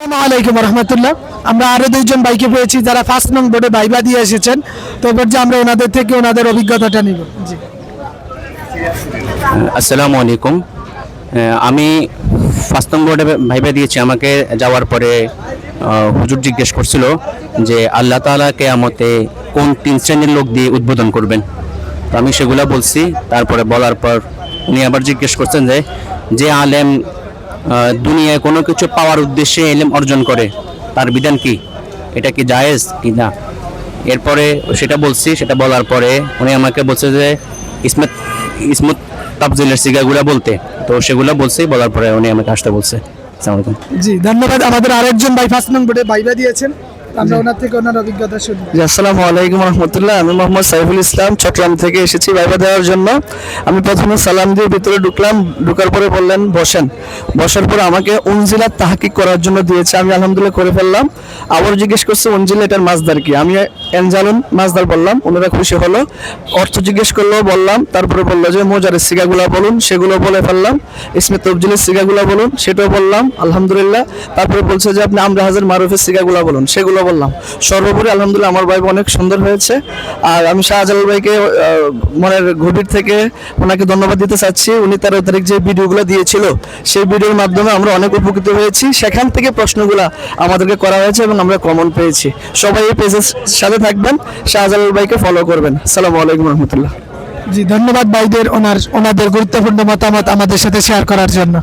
আসসালামু আলাইকুম রহমতুল্লাহ। আমরা আরও দুইজন বাইকে পেয়েছি যারা ফার্স্ট নং বোর্ডে বাইবা দিয়ে এসেছেন। তো এবার যে আমরা ওনাদের থেকে ওনাদের অভিজ্ঞতাটা নিব। আসসালামু আলাইকুম। আমি ফার্স্ট নম্বরে ভাইবা দিয়েছি। আমাকে যাওয়ার পরে হুজুর জিজ্ঞেস করছিল যে আল্লাহ তাআলা কেয়ামতে কোন তিন শ্রেণির লোক দিয়ে উদ্বোধন করবেন? তো আমি সেগুলা বলছি। তারপরে বলার পর উনি আবার জিজ্ঞেস করছেন যে যে আলেম দুনিয়ায় কোনো কিছু পাওয়ার উদ্দেশ্যে এলেম অর্জন করে, তার বিধান কি? এটা কি জায়েজ কি না? এরপরে সেটা বলছি, সেটা বলার পরে উনি আমাকে বলছে যে, ইসমত ইসমত তাফজিলের সিগাগুলো বলতে। তো সেগুলো বলছি, বলার পরে উনি আমাকে আসতে বলছে। জি, ধন্যবাদ। আমাদের আরেকজন ভাই, ফার্স্ট নং বাইবা দিয়েছেন। আমরা আমি সাইফুল ইসলাম থেকে এসেছি দেওয়ার জন্য। আমি প্রথমে সালাম দিয়ে ভিতরে ঢুকলাম, ঢুকার পরে বললেন, বসেন। বসার পরে আমাকে তাহাকিক করার জন্য দিয়েছে, আমি করে ফেললাম। আবার জিজ্ঞেস করছে, উনজিলা মাছদার কি? আমি এনজালুন মাছদার বললাম, ওনারা খুশি হলো। অর্থ জিজ্ঞেস বললাম, তারপরে বলল যে মোজারের সিগাগুলা বলুন, সেগুলো বলে ফেললাম। ইসমে তবজিলের সিগাগুলা বলুন, সেটাও বললাম, আলহামদুলিল্লাহ। তারপরে বলছে যে, আপনি আমরা হাজার মারুফের বলুন, সেগুলো বললাম। সর্বোপরি আলহামদুলিল্লাহ আমার ভাই অনেক সুন্দর হয়েছে। আর আমি শাহজালাল ভাইকে মনের গভীর থেকে ওনাকে ধন্যবাদ দিতে চাচ্ছি। উনি তেরো তারিখ যে ভিডিওগুলো দিয়েছিল, সেই ভিডিওর মাধ্যমে আমরা অনেক উপকৃত হয়েছি। সেখান থেকে প্রশ্নগুলো আমাদেরকে করা হয়েছে এবং আমরা কমন পেয়েছি। সবাই এই পেজের সাথে থাকবেন, শাহজালাল ভাইকে ফলো করবেন। সালামু আলাইকুম রহমতুল্লাহ। জি, ধন্যবাদ ভাইদের, ওনার, ওনাদের গুরুত্বপূর্ণ মতামত আমাদের সাথে শেয়ার করার জন্য।